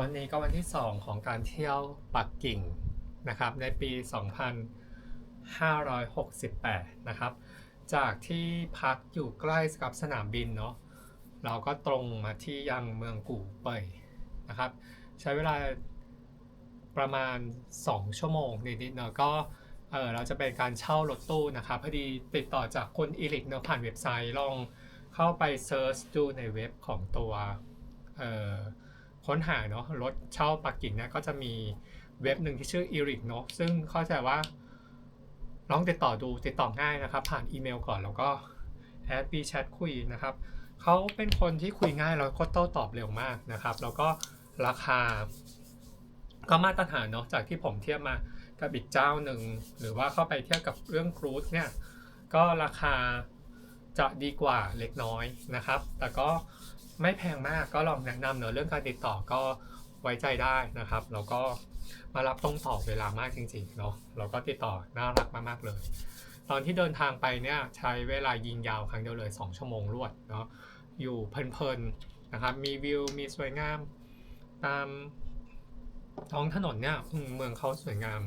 วันนี้ก็วันที่ 2 ของการเที่ยวปักกิ่งนะครับ ในปี 2568 นะครับ จากที่พักอยู่ใกล้กับสนามบินเนาะเราก็ตรงมาที่ยังเมืองกู่เป่ยนะครับ ใช้เวลาประมาณ 2 ชั่วโมงนิดๆเนาะก็เออเราจะเป็นการเช่ารถตู้นะครับพอดีติดต่อจากคุณอีลิกเนาะผ่านเว็บไซต์ลองเข้าไปเซิร์ชดูในเว็บของตัวเอ่อ ค้นหาเนาะรถเช่าปักกิ่งเนี่ยก็จะมีเว็บหนึ่งที่ชื่อ e r i c เนาะซึ่งเข้าใจว่าลองติดต่อดูติดต่อง่ายนะครับ ผ่านอีเมลก่อนแล้วก็แอดบีแชทคุยนะครับเขาเป็นคนที่คุยง่ายแล้วก็โต้ตอบเร็วมากนะครับ แล้วก็ราคาก็มาตรฐานเนาะจากที่ผมเทียบมากับอีกเจ้าหนึ่งหรือว่าเข้าไปเทียบกับเรื่องครูซเนี่ยก็ราคาจะดีกว่าเล็กน้อยนะครับ แต่ก็ ไม่แพงมากก็ลองแนะนำเนอะเรื่องการติดต่อก็ไว้ใจได้นะครับ แล้วก็มารับตรงต่อเวลามากจริงๆเนาะเราก็ติดต่อน่ารักมากๆเลย ตอนที่เดินทางไปเนี่ยใช้เวลายิงยาวครั้งเดียวเลย 2 ชั่วโมงรวดเนาะอยู่เพลินๆนะครับมีวิวมีสวยงามตามท้องถนนเนี่ยเมืองเขาสวยงาม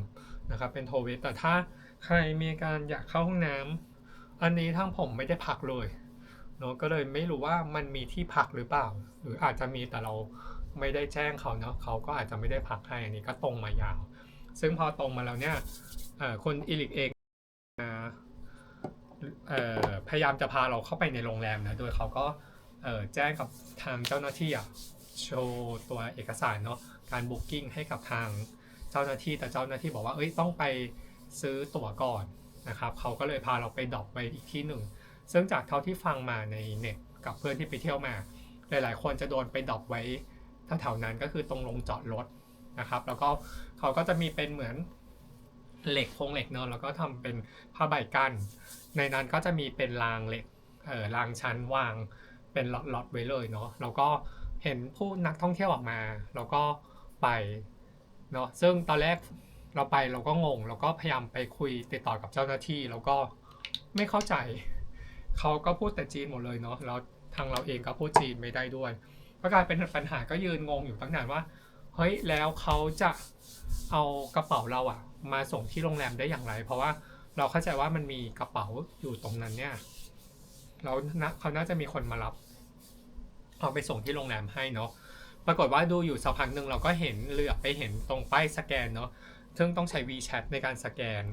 นะครับเป็นโทเวสแต่ถ้าใครมีการอยากเข้าห้องน้ำอันนี้ทั้งผมไม่ได้พักเลย เนอะก็เลยไม่รู้ว่ามันมีที่พักหรือเปล่า หรืออาจจะมีแต่เราไม่ได้แจ้งเขาเนาะเขาก็อาจจะไม่ได้พักให้อันนี้ก็ตรงมายาว ซึ่งพอตรงมาแล้วเนี่ยคนอีลิกเองพยายามจะพาเราเข้าไปในโรงแรมนะโดยเขาก็แจ้งกับทางเจ้าหน้าที่อะโชว์ตัวเอกสารเนาะการบุ๊กิ้งให้กับทางเจ้าหน้าที่แต่เจ้าหน้าที่บอกว่าเอ้ยต้องไปซื้อตั๋วก่อนนะครับเขาก็เลยพาเราไปดรอปไปอีกที่หนึ่ง ซึ่งจากเท่าที่ฟังมาในเน็ตกับเพื่อนที่ไปเที่ยวมา หลาย ๆ คนจะโดนไปดรอปไว้แถวๆนั้นก็คือตรงลงจอดรถนะครับ แล้วก็เขาก็จะมีเป็นเหมือนเหล็กโครงเหล็กเนอะแล้วก็ทำเป็นผ้าใบกั้นในนั้นก็จะมีเป็นรางเหล็กเออรางชั้นวางเป็นหลอตๆไว้เลยเนาะแล้วก็เห็นผู้นักท่องเที่ยวออกมา แล้วก็ไปเนาะซึ่งตอนแรกเราไปเราก็งงเราก็พยายามไปคุยติดต่อกับเจ้าหน้าที่ แล้วก็ไม่เข้าใจ เขาก็พูดแต่จีนหมดเลยเนาะแล้วทางเราเองก็พูดจีนไม่ได้ด้วยก็กลายเป็นปัญหาก็ยืนงงอยู่ตั้งนานว่า เฮ้ยแล้วเขาจะเอากระเป๋าเราอะมาส่งที่โรงแรมได้อย่างไร เพราะว่าเราเข้าใจว่ามันมีกระเป๋าอยู่ตรงนั้นเนี่ยแล้วเขาน่าจะมีคนมารับ เอาไปส่งที่โรงแรมให้เนาะปรากฏว่าดูอยู่สักพักหนึ่งเราก็เห็นเหลือบไปเห็นตรงป้ายสแกนเนาะซึ่งต้องใช้ WeChat ในการสแกน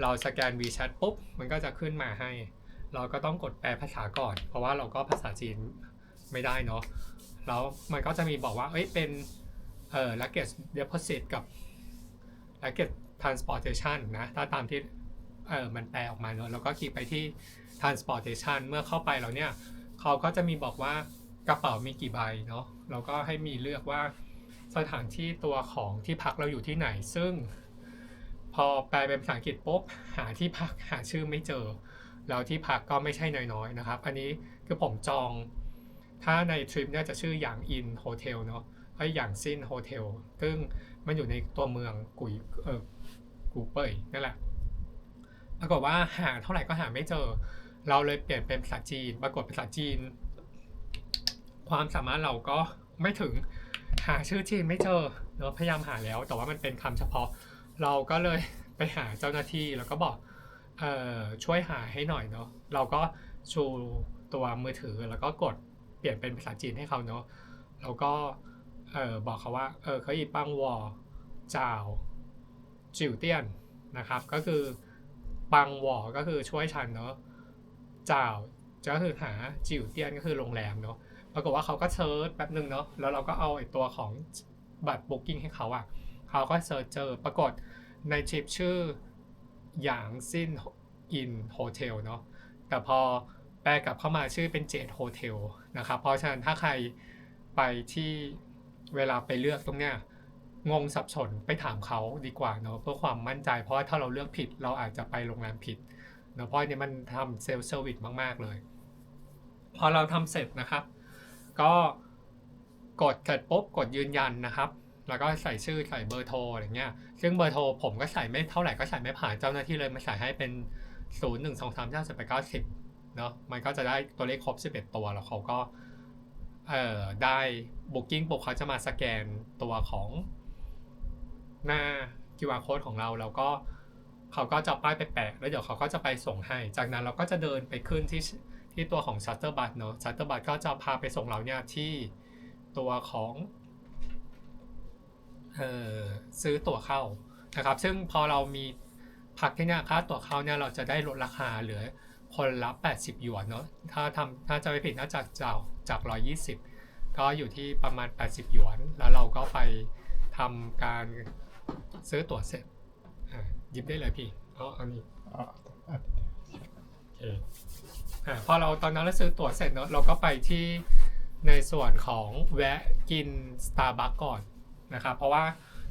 เราสแกน WeChat ปุ๊บมันก็จะขึ้นมาให้ เราก็ต้องกดแปลภาษาก่อน เพราะว่าเราก็ภาษาจีนไม่ได้เนาะแล้วมันก็จะมีบอกว่าเอ้ยเป็นเอ่อ luggage deposit กับ luggage transportation นะถ้าตามที่เออมันแปลออกมาเนาะแล้วก็คลิกไปที่ transportation เมื่อเข้าไปแล้วเนี่ย เขาก็จะมีบอกว่ากระเป๋ามีกี่ใบเนาะแล้วก็ให้มีเลือกว่าสถานที่ตัวของที่พักเราอยู่ที่ไหน ซึ่ง พอแปลเป็นภาษาอังกฤษปุ๊บหาที่พักหาชื่อไม่เจอ แล้วที่พักก็ไม่ใช่น้อยๆนะครับ อันนี้คือผมจอง ถ้าในทริปเนี่ยจะชื่ออย่างอินโฮเทลเนาะไอ้อย่างซินโฮเทลซึ่งมันอยู่ในตัวเมืองกุยเออกูเป่ยนั่นแหละปรากฏว่าหาเท่าไหร่ก็หาไม่เจอ เราเลยเปลี่ยนเป็นภาษาจีน ปรากฏภาษาจีน ความสามารถเราก็ไม่ถึงหาชื่อจีนไม่เจอเนาะพยายามหาแล้ว แต่ว่ามันเป็นคำเฉพาะ เราก็เลยไปหาเจ้าหน้าที่แล้วก็บอก ช่วยหาให้หน่อยเนาะเราก็ชูตัวมือถือแล้วก็กดเปลี่ยนเป็นภาษาจีนให้เขาเนาะแล้วก็เอ่อบอกเขาว่าเออเขาอีปังวอจ่าวจิวเตี้ยนนะครับ ก็คือปังวอก็คือช่วยฉันเนาะจ่าวก็คือหาจิวเตี้ยนก็คือโรงแรมเนาะปรากฏว่าเขาก็เซิร์ชแป๊บหนึ่งเนาะแล้วเราก็เอาไอตัวของบัตรบุ๊กิ้งให้เขาอะเขาก็เซิร์ชเจอปรากฏในทริปชื่อหยางซิน อินโฮเทลเนาะแต่พอแปลกลับเข้ามาชื่อเป็นเจดโฮเทลนะครับเพราะฉะนั้นถ้าใครไปที่เวลาไปเลือกตรงเนี้ยงงสับสนไปถามเขาดีกว่าเนาะเพื่อความมั่นใจ เพราะถ้าเราเลือกผิดเราอาจจะไปโรงแรมผิดเนาะเพราะอันนี้มันทำเซลล์เซอร์วิสมาก ๆ เลย พอเราทำเสร็จนะครับ ก็กดเสร็จปุ๊บกดยืนยันนะครับ แล้วก็ใส่ชื่อใส่เบอร์โทรอะไรเงี้ยซึ่งเบอร์โทรผมก็ใส่ไม่เท่าไหร่ก็ใส่ไม่ผ่านเจ้าหน้าที่เลยมาใส่ให้เป็น 0 1 2 3 4 8 9 10เก้าสิบเนาะมันก็จะได้ตัวเลขครบ11ตัวแล้วเขาก็เอ่อได้ Booking ปุ๊บเขาจะมาสแกนตัวของหน้า QR code ของเราแล้วก็เขาก็จะป้ายไปแปะแล้วเดี๋ยวเขาก็จะไปส่งให้ จากนั้นเราก็จะเดินไปขึ้นที่ที่ตัวของ Shutter Bus เนอะ Shutter Bus ก็จะพาไปส่งเราเนี่ยที่ตัวของเอ่อซื้อตั๋วเข้านะครับ ซึ่งพอเรามี พักที่เนี่ยค่าตั๋วเข้าเนี่ยเราจะได้ลดราคาเหลือคนละ 80 หยวนเนาะถ้าทำถ้าจะไม่ผิดน่าจะจากจาก 120 ก็อยู่ที่ประมาณ 80 หยวน แล้วเราก็ไปทำการซื้อตั๋วเสร็จอ่าหยิบได้เลยพี่เอาอันนี้อ่าอะโอเคอ่าพอเราตอนนั้นเราซื้อตั๋วเสร็จเนอะเราก็ไปที่ในส่วนของแวะกิน Starbucks ก่อนนะครับเพราะว่า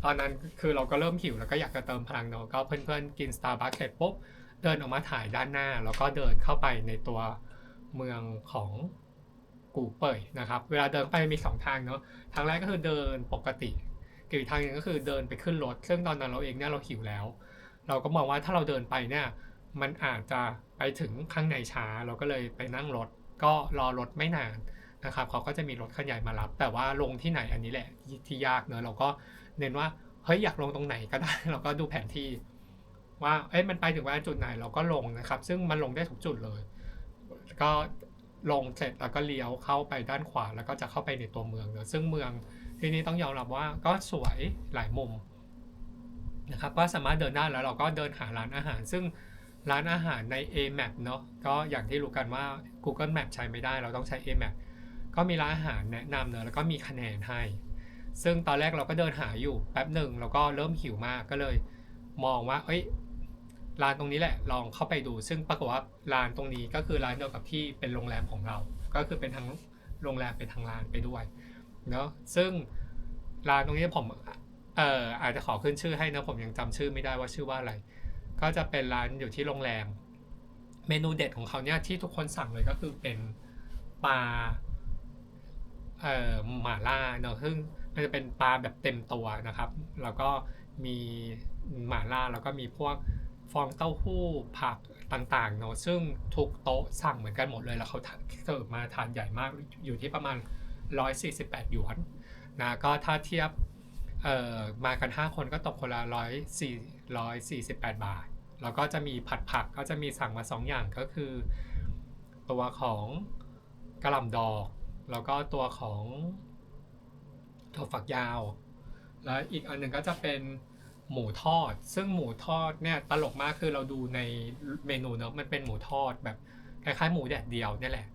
ตอนนั้นคือเราก็เริ่มหิวแล้วก็อยากจะเติมพลังเนอะก็เพื่อนๆกิน Starbucks เสร็จปุ๊บเดินออกมาถ่ายด้านหน้า แล้วก็เดินเข้าไปในตัวเมืองของกูเป่ยนะครับ เวลาเดินไปมีสองทางเนอะทางแรกก็คือเดินปกติกับอีกทางหนึงก็คือเดินไปขึ้นรถ ซึ่งตอนนั้นเราเองเนี่ยเราหิวแล้ว เราก็มองว่าถ้าเราเดินไปเนี่ยมันอาจจะไปถึงข้างในช้า เราก็เลยไปนั่งรถ ก็รอรถไม่นานนะครับเขาก็จะมีรถคันใหญ่มารับ แต่ว่าลงที่ไหนอันนี้แหละที่ที่ยากเนอะเราก็ เน้นว่าเฮ้ยอยากลงตรงไหนก็ได้ เราก็ดูแผนที่ ว่าเอ้ยมันไปถึงว่าจุดไหนเราก็ลงนะครับ ซึ่งมันลงได้ทุกจุดเลย ก็ลงเสร็จแล้วก็เลี้ยวเข้าไปด้านขวาแล้วก็จะเข้าไปในตัวเมืองเนอะซึ่งเมืองที่นี่ต้องยอมรับว่าก็สวยหลายมุมนะครับก็สามารถเดินได้แล้วเราก็เดินหาร้านอาหาร ซึ่งร้านอาหารใน AMAP เนาะก็อย่างที่รู้กันว่า Google Map ใช้ไม่ได้ เราต้องใช้ AMAP ก็มีร้านอาหารแนะนำเนอะแล้วก็มีคะแนนให้ ซึ่งตอนแรกเราก็เดินหาอยู่แป๊บหนึ่งแล้วก็เริ่มหิวมากก็เลย มองว่า เอ้ยร้านตรงนี้แหละลองเข้าไปดู ซึ่งปรากฏว่าร้านตรงนี้ก็คือร้านเดียวกับที่เป็นโรงแรมของเรา ก็คือเป็นทั้งโรงแรมเป็นทั้งร้านไปด้วยเนาะซึ่งร้านตรงนี้ผมเอ่ออาจจะขอขึ้นชื่อให้นะผมยังจำชื่อไม่ได้ว่าชื่อว่าอะไร ก็จะเป็นร้านอยู่ที่โรงแรม เมนูเด็ดของเขาเนี่ยที่ทุกคนสั่งเลยก็คือเป็นปลาเอ่อหม่าล่าเนอะซึ่ง มันจะเป็นปลาแบบเต็มตัวนะครับ แล้วก็มีหม่าล่าแล้วก็มีพวกฟองเต้าหู้ผักต่างๆเนอะซึ่งทุกโต๊ะสั่งเหมือนกันหมดเลยแล้วเขาเสิร์ฟมาทานใหญ่มากอยู่ที่ประมาณ 148 หยวนนะก็ถ้าเทียบเอ่อมากัน 5 คนก็ตกคนละ104 148 บาท แล้วก็จะมีผัดผักก็จะมีสั่งมา 2 อย่างก็คือ ตัวของกระหล่ำดอก แล้วก็ตัวของ ถั่วฝักยาว แล้วอีกอันหนึ่งก็จะเป็นหมูทอด ซึ่งหมูทอดเนี่ยตลกมากคือเราดูในเมนูเนอะมันเป็นหมูทอดแบบคล้ายๆหมูแดดเดียวนี่แหละ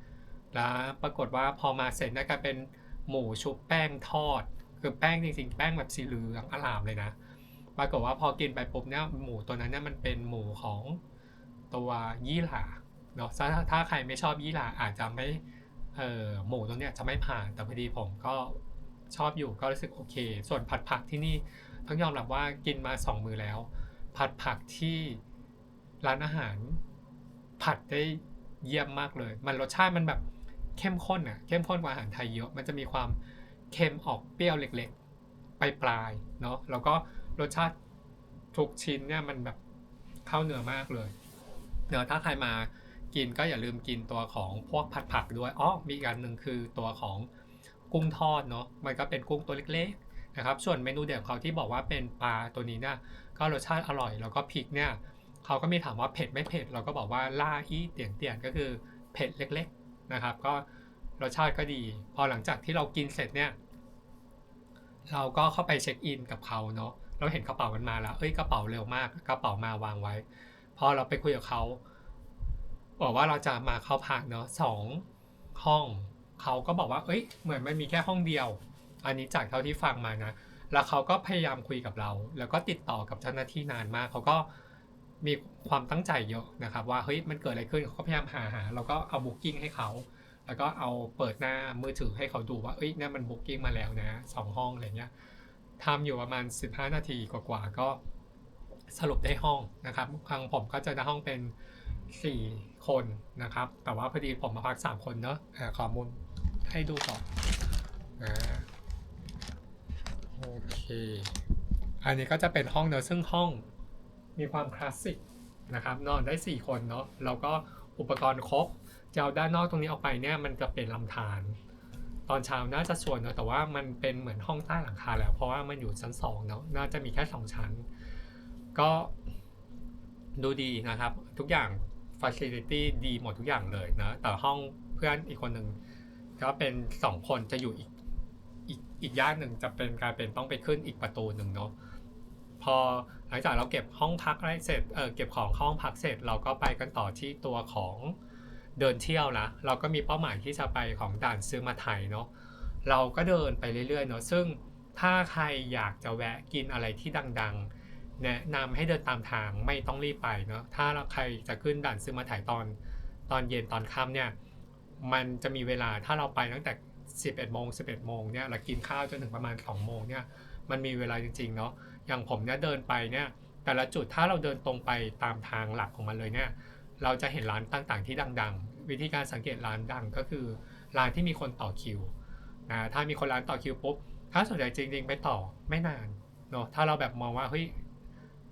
แล้วปรากฏว่าพอมาเสร็จนี่ยกลายเป็นหมูชุบแป้งทอด คือแป้งจริงๆ แป้งแบบสีเหลืองอลามเลยนะ ปรากฏว่าพอกินไปปุ๊บเนี่ยหมูตัวนั้นเนี่ยมันเป็นหมูของตัวยี่หร่าเนาะถ้าถ้าใครไม่ชอบยี่หร่าอาจจะไม่เอ่อหมูตรงเนี้ยจะไม่ผ่านแต่พอดีผมก็ ชอบอยู่ก็รู้สึกโอเค ส่วนผัดผักที่นี่ต้องยอมรับว่ากินมาสองมือแล้ว ผัดผักที่ร้านอาหาร ผัดได้เยี่ยมมากเลย มันรสชาติมันแบบเข้มข้นอะเข้มข้นกว่าอาหารไทยเยอะมันจะมีความเค็มออกเปรี้ยวเล็กๆปลายปลายๆเนาะแล้วก็รสชาติทุกชิ้นเนี่ยมันแบบเข้าเนื้อมากเลยเดี๋ยวถ้าใครมากินก็อย่าลืมกินตัวของพวกผัดผักด้วยอ๋อมีอีกอันหนึ่งคือตัวของ กุ้งทอดเนาะมันก็เป็นกุ้งตัวเล็กๆนะครับส่วนเมนูเด็ดของเขาที่บอกว่าเป็นปลาตัวนี้เนี่ยก็รสชาติอร่อย แล้วก็พริกเนี่ยเขาก็มีถามว่าเผ็ดไม่เผ็ดเราก็บอกว่าล่าอี้เตียงเตียนก็คือเผ็ดเล็กๆนะครับ ก็รสชาติก็ดี พอหลังจากที่เรากินเสร็จเนี่ยเราก็เข้าไปเช็คอินกับเขาเนาะเราเห็นกระเป๋ามันมาแล้วเอ้ยกระเป๋าเร็วมากกระเป๋ามาวางไว้ พอเราไปคุยกับเขาบอกว่าเราจะมาเข้าพักเนาะสองห้อง เขาก็บอกว่าเอ้ย เหมือนมันมีแค่ห้องเดียว อันนี้จากเท่าที่ฟังมานะ แล้วเขาก็พยายามคุยกับเรา แล้วก็ติดต่อกับเจ้าหน้าที่นานมาก เขาก็มีความตั้งใจเยอะนะครับ ว่าเฮ้ยมันเกิดอะไรขึ้นเขาก็พยายามหาหาแล้วก็เอาบุ๊กิ้งให้เขาแล้วก็เอาเปิดหน้ามือถือให้เขาดูว่าเอ้ยเนี่ยมันบุ๊กิ้งมาแล้วนะสองห้องอะไรเงี้ยทำอยู่ประมาณ 15 นาทีกว่าๆก็สรุปได้ห้องนะครับทางผมก็จะได้ห้องเป็น 4คนนะครับ แต่ว่าพอดีผมมาพัก 3 คนเนาะอ่าข้อมูลให้ดูก่อนอ่าโอเค อันนี้ก็จะเป็นห้องเนอะซึ่งห้องมีความคลาสสิกนะครับ นอนได้ 4 คนเนาะแล้วก็อุปกรณ์ครบจะเอาด้านนอกตรงนี้ออกไปเนี่ยมันจะเป็นลำธารตอนเช้าน่าจะชวนเนอะแต่ว่ามันเป็นเหมือนห้องใต้หลังคาแล้ว เพราะว่ามันอยู่ชั้นสองเนาะน่าจะมีแค่สองชั้น ก็ดูดีนะครับ ทุกอย่าง Facility ดีหมดทุกอย่างเลยนะ แต่ห้องเพื่อนอีกคนหนึ่งก็เป็นสองคนจะอยู่อีกอีกอีกย่านหนึ่งจะเป็นกายเป็นต้องไปขึ้นอีกประตูหนึ่งเนาะพอหลังจากเราเก็บห้องพักไรเสร็จเออเก็บของห้องพักเสร็จ เราก็ไปกันต่อที่ตัวของเดินเที่ยวนะเราก็มีเป้าหมายที่จะไปของด่านซื้อมาไทยเนาะเราก็เดินไปเรื่อยๆเนาะซึ่งถ้าใครอยากจะแวะกินอะไรที่ดังๆ แนะนำให้เดินตามทางไม่ต้องรีบไปเนาะถ้าใครจะขึ้นด่านซื้อมาถ่ายตอนตอนเย็นตอนค่ำเนี่ยมันจะมีเวลาถ้าเราไปตั้งแต่ 11โมง11โมงเนี่ยเรากินข้าวจนถึงประมาณ2โมงเนี่ยมันมีเวลาจริงๆเนาะอย่างผมเนี่ยเดินไปเนี่ยแต่ละจุดถ้าเราเดินตรงไปตามทางหลักของมันเลยเนี่ยเราจะเห็นร้านต่างๆที่ดังๆ วิธีการสังเกตร้านดังก็คือร้านที่มีคนต่อคิวนะถ้ามีคนร้านต่อคิวปุ๊บถ้าสนใจจริงๆไปต่อไม่นานเนาะถ้าเราแบบมองว่าเฮ้ย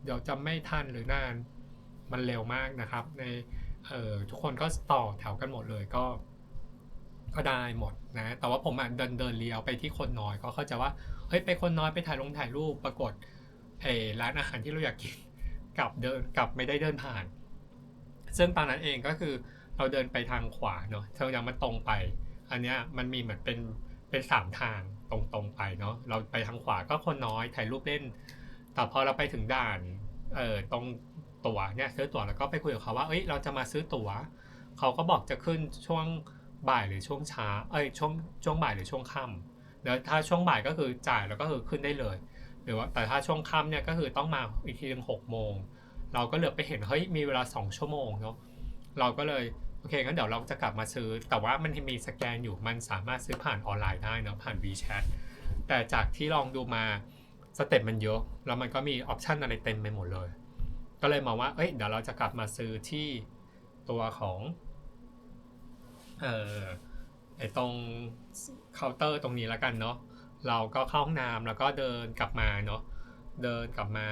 เดี๋ยวจะไม่ทันหรือนานมันเร็วมากนะครับ ในเอ่อทุกคนก็ต่อแถวกันหมดเลยก็ ก็ได้หมดนะ แต่ว่าผมอะเดินเดินเลี้ยวไปที่คนน้อยก็เข้าใจว่าเฮ้ยไปคนน้อยไปถ่ายลงถ่ายรูปปรากฏเอร้านอาหารที่เราอยากกินกลับเดินกลับไม่ได้เดินผ่าน ซึ่งตอนนั้นเองก็คือเราเดินไปทางขวาเนาะเธอยังมันตรงไป อันเนี้ยมันมีเหมือนเป็นเป็นสามทางตรงๆไปเนาะเราไปทางขวาก็คนน้อยถ่ายรูปเล่น แต่พอเราไปถึงด่าน เอ่อตรงตั๋วเนี่ยซื้อตั๋วแล้วก็ไปคุยกับเขาว่า เอ้ย เราจะมาซื้อตั๋ว เขาก็บอกจะขึ้นช่วงบ่ายหรือช่วงเช้า เอ้ย ช่วง ช่วงบ่ายหรือช่วงค่ำแล้วถ้าช่วงบ่ายก็คือจ่ายแล้วก็คือขึ้นได้เลย หรือว่า แต่ถ้าช่วงค่ำเนี่ยก็คือต้องมาอีกทีหนึ่งหกโมง เราก็เหลือไปเห็น เฮ้ย มีเวลาสองชั่วโมงเนาะ เราก็เลย โอเค งั้นเดี๋ยวเราจะกลับมาซื้อ แต่ว่ามันมีสแกนอยู่ มันสามารถซื้อผ่านออนไลน์ได้เนาะ ผ่าน WeChat แต่จากที่ลองดูมา สเต็ปมันเยอะแล้วมันก็มีออปชันอะไรเต็มไปหมดเลย ก็เลยมองว่าเอ้ยเดี๋ยวเราจะกลับมาซื้อที่ตัวของเอ่อไอตรงเคาน์เตอร์ตรงนี้แล้วกันเนาะเราก็เข้าห้องน้ำแล้วก็เดินกลับมาเนาะเดินกลับมา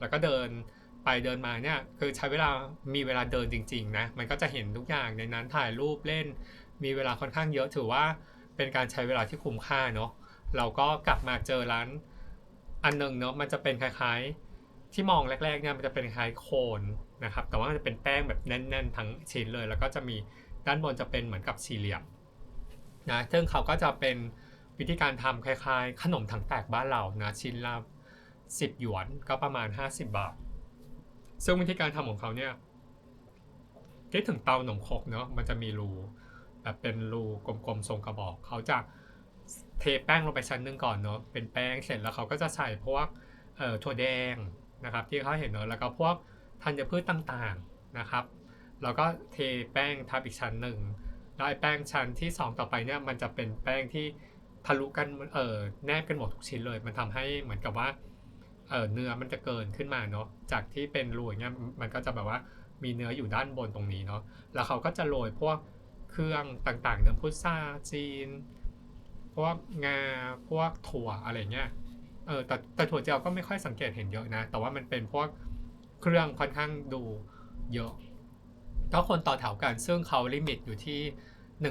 แล้วก็เดินไปเดินมาเนี่ยคือใช้เวลามีเวลาเดินจริงๆนะมันก็จะเห็นทุกอย่างในนั้นถ่ายรูปเล่น มีเวลาค่อนข้างเยอะถือว่าเป็นการใช้เวลาที่คุ้มค่าเนาะเราก็กลับมาเจอร้าน อันหนึ่งเนาะมันจะเป็นคล้ายๆ ที่มองแรกๆเนี่ยมันจะเป็นคล้ายโคนนะครับ แต่ว่ามันจะเป็นแป้งแบบแน่นๆ ทั้งชิ้นเลย แล้วก็จะมีด้านบนจะเป็นเหมือนกับสี่เหลี่ยมนะซึ่งเขาก็จะเป็นวิธีการทำคล้ายๆ ขนมถังแตกบ้านเรานะชิ้นละ10หยวนก็ประมาณ 50 บาท ซึ่งวิธีการทำของเขาเนี่ยคิดถึงเตาหนมครกเนาะมันจะมีรูแบบเป็นรูกลมๆทรงกระบอก เขาจะ เทแป้งลงไปชั้นหนึ่งก่อนเนาะเป็นแป้งเสร็จแล้วเขาก็จะใส่พวกเอ่อถั่วแดงนะครับ ที่เขาเห็นเนาะแล้วก็พวกธัญพืชต่างๆนะครับ แล้วก็เทแป้งทับอีกชั้นหนึ่งแล้วไอ้แป้งชั้นที่ 2 ต่อไปเนี่ยมันจะเป็นแป้งที่ทะลุกันเออแนบกันหมดทุกชิ้นเลย มันทำให้เหมือนกับว่าเออเนื้อมันจะเกินขึ้นมาเนาะจากที่เป็นรูอย่างเงี้ยมันก็จะแบบว่ามีเนื้ออยู่ด้านบนตรงนี้เนาะแล้วเขาก็จะโรยพวกเครื่องต่างๆเนื้อพุทราจีน วกงาพวกถั่วอะไรเงี้ยเออแต่แต่ถั่วเจียวก็ไม่ค่อยสังเกตเห็นเยอะนะ แต่ว่ามันเป็นพวกเครื่องค่อนข้างดูเยอะก็คนต่อแถวกันซึ่งเขาลิมิตอยู่ที่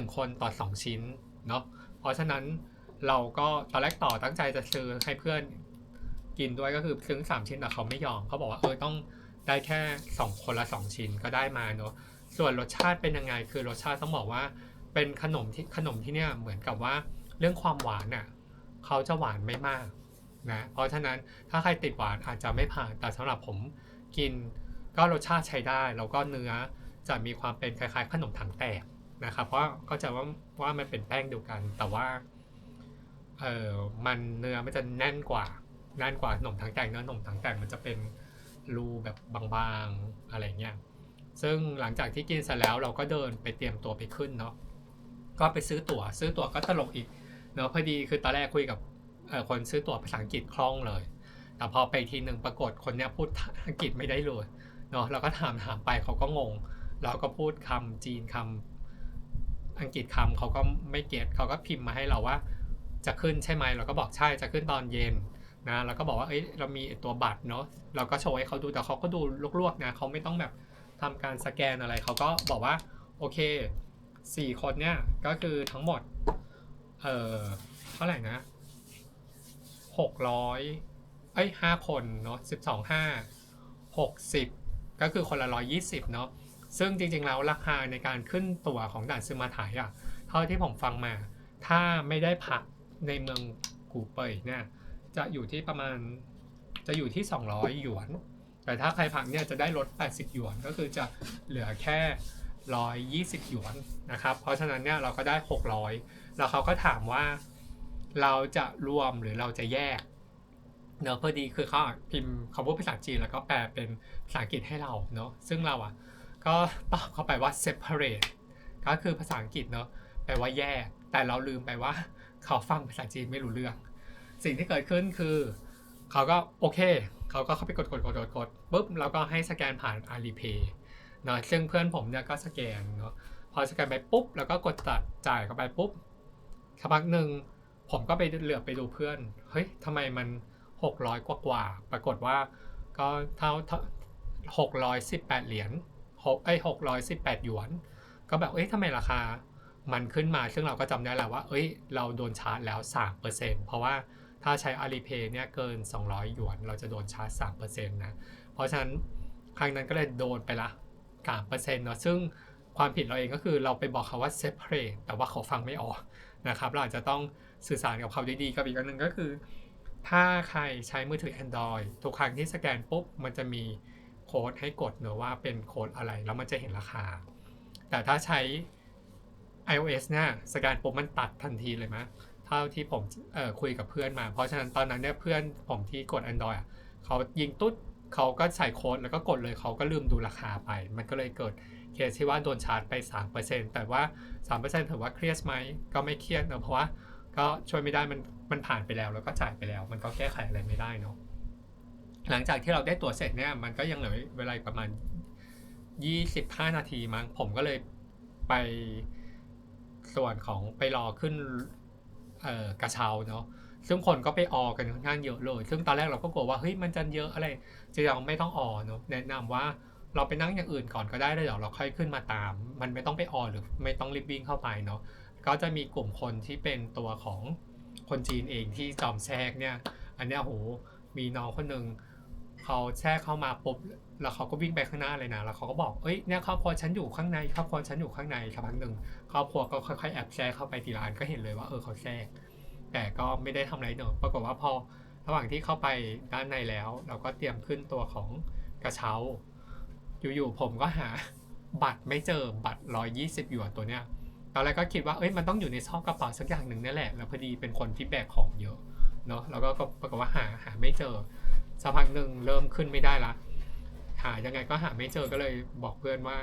1 คนต่อ 2 ชิ้นเนาะเพราะฉะนั้นเราก็ตอนแรกต่อตั้งใจจะซื้อให้เพื่อนกินด้วยก็คือซื้อสามชิ้นแต่เขาไม่ยอมเขาบอกว่าเออต้องได้แค่ 2 คนละ 2 ชิ้นก็ได้มาเนาะส่วนรสชาติเป็นยังไงคือรสชาติต้องบอกว่าเป็นขนมที่ขนมที่เนี่ยเหมือนกับว่า เรื่องความหวานน่ะเขาจะหวานไม่มากนะเพราะฉะนั้นถ้าใครติดหวานอาจจะไม่ผ่านแต่สำหรับผมกินก็รสชาติใช้ได้ แล้วก็เนื้อจะมีความเป็นคล้ายๆ ขนมถังแตกนะครับเพราะก็จะว่าว่ามันเป็นแป้งเดียวกัน แต่ว่าเออมันเนื้อมันจะแน่นกว่าแน่นกว่าขนมถังแตกเนื้อขนมถังแตกมันจะเป็นรูแบบบางๆอะไรเงี้ยซึ่งหลังจากที่กินเสร็จแล้วเราก็เดินไปเตรียมตัวไปขึ้นเนาะก็ไปซื้อตั๋วซื้อตั๋วก็ตลกอีก เนาะพอดีคือตอนแรกคุยกับคนซื้อตั๋วภาษาอังกฤษคล่องเลย แต่พอไปทีหนึ่งปรากฏคนเนี้ยพูดอังกฤษไม่ได้เลยเนาะเราก็ถามถามไปเขาก็งง เราก็พูดคำจีนคำอังกฤษคำเขาก็ไม่เก็ตเขาก็พิมพ์มาให้เราว่า จะขึ้นใช่ไหมเราก็บอกใช่จะขึ้นตอนเย็นนะเราก็บอกว่าเอ้ยเรามีตัวบัตรเนาะเราก็โชว์ให้เขาดูแต่เขาก็ดูลวกๆนะเขาไม่ต้องแบบทำการสแกนอะไรเขาก็บอกว่าโอเคสี่คนเนี่ยก็คือทั้งหมด เออเท่าไหร่นะหกร้อยเอ้ยห้าคนเนาะสิบสองห้าหกสิบก็คือคนละร้อยยี่สิบเนาะซึ่งจริงๆแล้วราคาในการขึ้นตั๋วของด่านซึมาถ่ายอะเท่าที่ผมฟังมา ถ้าไม่ได้พักในเมืองกูเปยเนี่ยจะอยู่ที่ประมาณจะอยู่ที่ 200 หยวน แต่ถ้าใครพักเนี่ยจะได้ลด 80 หยวน ก็คือจะเหลือแค่ 120 หยวนนะครับ เพราะฉะนั้นเนี่ยเราก็ได้ 600 แล้วเขาก็ถามว่าเราจะรวมหรือเราจะแยกเนอะพอดีคือเขาพิมพ์คำพูดภาษาจีนแล้วก็แปลเป็นภาษาอังกฤษให้เราเนอะซึ่งเราอะก็ตอบเข้าไปว่า separate ก็คือภาษาอังกฤษเนอะแปลว่าแยก แต่เราลืมไปว่าเขาฟังภาษาจีนไม่รู้เรื่อง สิ่งที่เกิดขึ้นคือ เขาก็โอเค เขาก็เข้าไปกดกดกดกดกดปุ๊บแล้วก็ให้สแกนผ่าน Alipay เนอะซึ่งเพื่อนผมเนี่ยก็สแกนเนาะพอสแกนไปปุ๊บ แล้วก็กดตัดจ่ายเข้าไปปุ๊บสักพักหนึ่งผมก็ไปเหลือบไปดูเพื่อนเฮ้ยทำไมมัน 600 กว่ากว่าปรากฏว่าก็เท่าเท่า618เหรียญหกเอ้อย618หยวน ก็แบบเอ้ยทำไมราคามันขึ้นมา ซึ่งเราก็จำได้แล้วว่า เอ้ย เราโดนชาร์จแล้ว3%เพราะว่าถ้าใช้ Alipay เนี่ยเกิน 200 หยวน เราจะโดนชาร์จ3%นะ เพราะฉะนั้นครั้งนั้นก็เลยโดนไปละ 3%เนาะซึ่งความผิดเราเองก็คือเราไปบอกเขาว่า separate แต่ว่าเขาฟังไม่ออกนะครับเราอาจจะต้องสื่อสารกับเขาดีๆกับอีกอันหนึ่งก็คือ ถ้าใครใช้มือถือ Android ทุกครั้งที่สแกนปุ๊บ มันจะมีโค้ดให้กดเนอะว่าเป็นโค้ดอะไร แล้วมันจะเห็นราคา แต่ถ้าใช้ iOS เนี่ยสแกนปุ๊บมันตัดทันทีเลยมั้ยเท่าที่ผมคุยกับเพื่อนมา เพราะฉะนั้นตอนนั้นเนี่ยเพื่อนผมที่กด Android อะเขายิงตุ๊ด เขาก็ใส่โค้ดแล้วก็กดเลยเขาก็ลืมดูราคาไป มันก็เลยเกิดเคสที่ว่าโดนชาร์จไป 3%แต่ว่า 3%ถือว่าเครียดไหมก็ไม่เครียดเนอะเพราะว่าก็ช่วยไม่ได้มันมันผ่านไปแล้วแล้วก็จ่ายไปแล้ว มันก็แก้ไขอะไรไม่ได้เนาะหลังจากที่เราได้ตั๋วเสร็จเนี่ยมันก็ยังเหลือเวลาประมาณ 25 นาทีมั้งผมก็เลยไปส่วนของไปรอขึ้นกระเช้าเนาะ ซึ่งคนก็ไปออกันค่อนข้างเยอะเลย ซึ่งตอนแรกเราก็กลัวว่าเฮ้ยมันจะเยอะอะไรจะยังไม่ต้องออเนาะแนะนำว่าเราไปนั่งอย่างอื่นก่อนก็ได้แล้วเดี๋ยวเราค่อยขึ้นมาตาม มันไม่ต้องไปออหรือไม่ต้องรีบวิ่งเข้าไปเนาะก็จะมีกลุ่มคนที่เป็นตัวของคนจีนเองที่จอมแทรกเนี่ย อันเนี้ยโหมีน้องคนหนึ่งเขาแทรกเข้ามาปุ๊บแล้วเขาก็วิ่งไปข้างหน้าเลยนะแล้วเขาก็บอกเอ้ยเนี่ยครอบครัวฉันอยู่ข้างในครอบครัวฉันอยู่ข้างในสักพักหนึ่งครอบครัวก็ค่อยๆแอบแทรกเข้าไปทีละอันก็เห็นเลยว่าเออเขาแทรก แต่ก็ไม่ได้ทำอะไรเนอะปรากฏว่าพอระหว่างที่เข้าไปด้านในแล้ว เราก็เตรียมขึ้นตัวของกระเช้า อยู่ๆผมก็หา บัตรไม่เจอบัตร120หยวนตัวเนี้ยตอนแรกก็คิดว่าเอ้ยมันต้องอยู่ในซอกกระเป๋าสักอย่างหนึ่งนั่นแหละแล้วพอดีเป็นคนที่แบกของเยอะเนาะแล้วก็ปรากฏว่าหาหาไม่เจอสักพักหนึ่งเริ่มขึ้นไม่ได้ละหายังไงก็หาไม่เจอก็เลยบอกเพื่อนว่า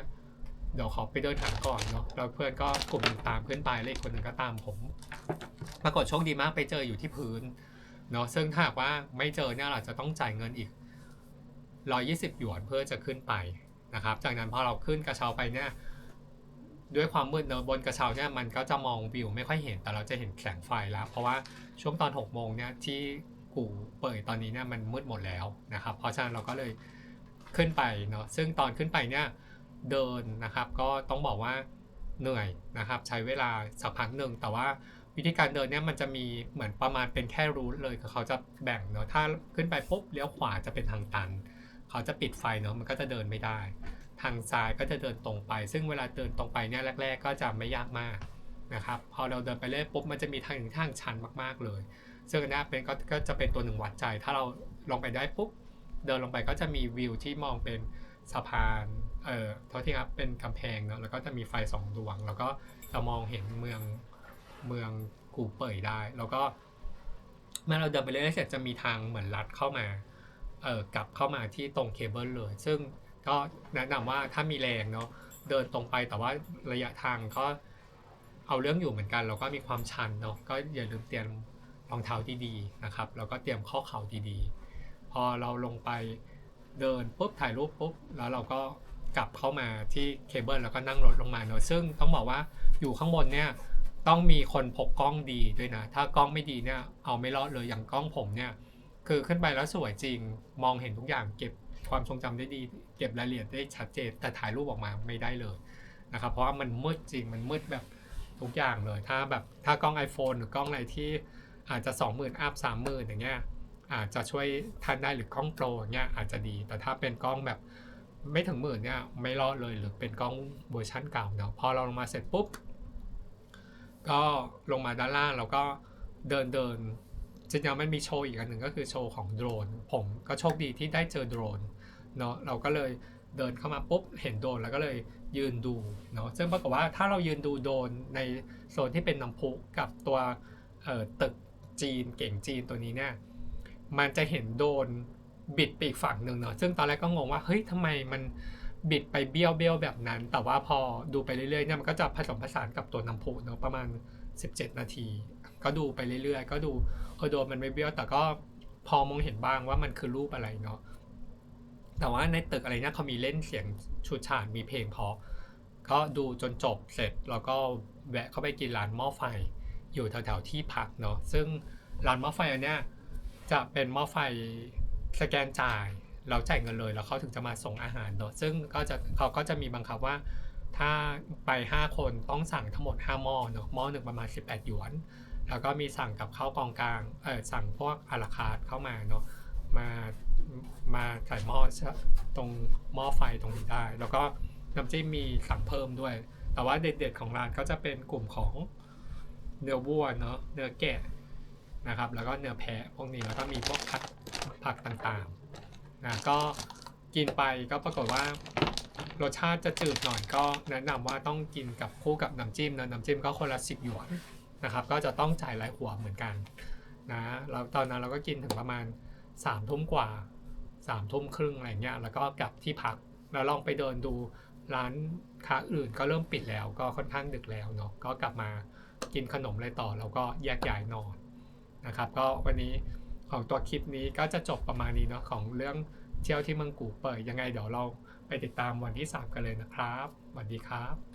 เดี๋ยวขอไปเดินหาก่อนเนาะแล้วเพื่อนก็กลุ่มหนึ่งตามขึ้นไปแล้วอีกคนหนึ่งก็ตามผม ปรากฏโชคดีมากไปเจออยู่ที่พื้นเนาะซึ่งถ้าหากว่าไม่เจอเนี่ยเราจะต้องจ่ายเงินอีก 120 หยวนเพื่อจะขึ้นไปนะครับ จากนั้นพอเราขึ้นกระเช้าไปเนี่ยด้วยความมืดเนอะบนกระเช้าเนี่ยมันก็จะมองวิวไม่ค่อยเห็นแต่เราจะเห็นแสงไฟแล้ว เพราะว่าช่วงตอน6โมงเนี่ยที่กูเปิดตอนนี้เนี่ยมันมืดหมดแล้วนะครับ เพราะฉะนั้นเราก็เลยขึ้นไปเนาะซึ่งตอนขึ้นไปเนี่ย เดินนะครับ ก็ต้องบอกว่าเหนื่อยนะครับ ใช้เวลาสักพักหนึ่งแต่ว่าวิธีการเดินเนี่ยมันจะมีเหมือนประมาณเป็นแค่รูทเลยคือเขาจะแบ่งเนาะถ้าขึ้นไปปุ๊บเลี้ยวขวาจะเป็นทางตัน เขาจะปิดไฟเนาะมันก็จะเดินไม่ได้ ทางซ้ายก็จะเดินตรงไป ซึ่งเวลาเดินตรงไปเนี่ยแรก ๆ ก็จะไม่ยากมากนะครับพอเราเดินไปเรื่อยปุ๊บมันจะมีทางหนึ่งทางชันมากๆเลย ซึ่งอันเนี้เป็นก็จะเป็นตัวหนึ่งวัดใจ ถ้าเราลงไปได้ปุ๊บเดินลงไปก็จะมีวิวที่มองเป็นสะพาน เอ่อโทษทีครับเป็นกำแพงเนาะแล้วก็จะมีไฟสองดวง แล้วก็จะมองเห็นเมืองเมืองกูเป่ยได้ แล้วก็เมื่อเราเดินไปเรื่อยๆเสร็จจะมีทางเหมือนลัดเข้ามาเอ่อกลับเข้ามาที่ตรงเคเบิลเลย ซึ่งก็แนะนำว่าถ้ามีแรงเนาะเดินตรงไปแต่ว่าระยะทางก็เอาเรื่องอยู่เหมือนกัน แล้วก็มีความชันเนาะก็อย่าลืมเตรียมรองเท้าดีๆนะครับแล้วก็เตรียมข้อเข่าดีๆ พอเราลงไปเดินปุ๊บถ่ายรูปปุ๊บแล้วเราก็ กลับเข้ามาที่เคเบิลแล้วก็นั่งรถลงมาเนาะซึ่งต้องบอกว่าอยู่ข้างบนเนี่ยต้องมีคนพกกล้องดีด้วยนะ ถ้ากล้องไม่ดีเนี่ยเอาไม่รอดเลยอย่างกล้องผมเนี่ย คือขึ้นไปแล้วสวยจริง มองเห็นทุกอย่างเก็บความทรงจำได้ดี เก็บรายละเอียดได้ชัดเจน แต่ถ่ายรูปออกมาไม่ได้เลยนะครับ เพราะว่ามันมืดจริงมันมืดแบบทุกอย่างเลย ถ้าแบบถ้ากล้อง iPhone หรือกล้องอะไรที่อาจจะ 20,000อัพ30,000อย่างเงี้ยอาจจะช่วยท่านได้หรือกล้องโปรอย่างเงี้ยอาจจะดี แต่ถ้าเป็นกล้องแบบ ไม่ถึงหมื่นเนี่ยไม่รอดเลยหรือเป็นกล้องเวอร์ชันเก่าเนาะพอเราลงมาเสร็จปุ๊บ ก็ลงมาด้านล่างแล้วก็เดินเดินจริงๆมันมีโชว์อีกอันหนึ่งก็คือโชว์ของโดรน ผมก็โชคดีที่ได้เจอโดรนเนาะเราก็เลยเดินเข้ามาปุ๊บเห็นโดรนแล้วก็เลยยืนดูเนาะซึ่งปรากฏว่าถ้าเรายืนดูโดรนในโซนที่เป็นน้ำพุกับตัวเอ่อตึกจีนเก่งจีนตัวนี้เนี่ยมันจะเห็นโดรน บิดไปอีกฝั่งหนึ่งเนาะซึ่งตอนแรกก็งงว่าเฮ้ยทำไมมันบิดไปเบี้ยวเบี้ยวแบบนั้น แต่ว่าพอดูไปเรื่อยๆเนี่ยมันก็จะผสมผสานกับตัวน้ำพุเนาะประมาณ 17 นาที ก็ดูไปเรื่อยๆ ก็ดูเออโดนมันไม่เบี้ยวแต่ก็พอมองเห็นบ้างว่ามันคือรูปอะไรเนาะแต่ว่าในตึกอะไรเนี่ยเขามีเล่นเสียงชูดฉาดมีเพลงเพราะก็ดูจนจบเสร็จแล้วก็แวะเข้าไปกินร้านหม้อไฟอยู่แถวๆที่พักเนาะซึ่งร้านหม้อไฟอันเนี้ยจะเป็นหม้อไฟ สแกนจ่ายเราจ่ายเงินเลย แล้วเขาถึงจะมาส่งอาหารเนาะซึ่งก็จะเขาก็จะมีบังคับว่า ถ้าไป 5 คนต้องสั่งทั้งหมด5หม้อเนาะหม้อหนึ่งประมาณ 18 หยวน แล้วก็มีสั่งกับข้าวกองกลางเออสั่งพวกอาราคาร์เข้ามาเนาะมามาใส่หม้อตรงหม้อไฟตรงนี้ได้ แล้วก็น้ำจิ้มมีสั่งเพิ่มด้วย แต่ว่าเด็ดๆของร้านก็จะเป็นกลุ่มของเนื้อวัวเนาะเนื้อแกะ นะครับ แล้วก็เนื้อแพะพวกนี้แล้วก็มีพวกผักผักต่างๆนะก็กินไปก็ปรากฏว่ารสชาติจะจืดหน่อยก็แนะนำว่าต้องกินกับคู่กับน้ำจิ้มนะน้ำจิ้มก็คนละสิบหยวนนะครับ ก็จะต้องจ่ายหลายหัวเหมือนกันนะแล้วตอนนั้นเราก็กินถึงประมาณสามทุ่มกว่าสามทุ่มครึ่งอะไรเงี้ยแล้วก็กลับที่พักแล้วลองไปเดินดูร้านค้าอื่นก็เริ่มปิดแล้ว ก็ค่อนข้างดึกแล้วเนาะก็กลับมากินขนมอะไรต่อแล้วก็แยกย้ายนอน นะครับก็วันนี้ของตัวคลิปนี้ก็จะจบประมาณนี้เนาะของเรื่องเที่ยวที่เมืองกูเปิดยังไงเดี๋ยวเราไปติดตามวันที่ 3 กันเลยนะครับสวัสดีครับ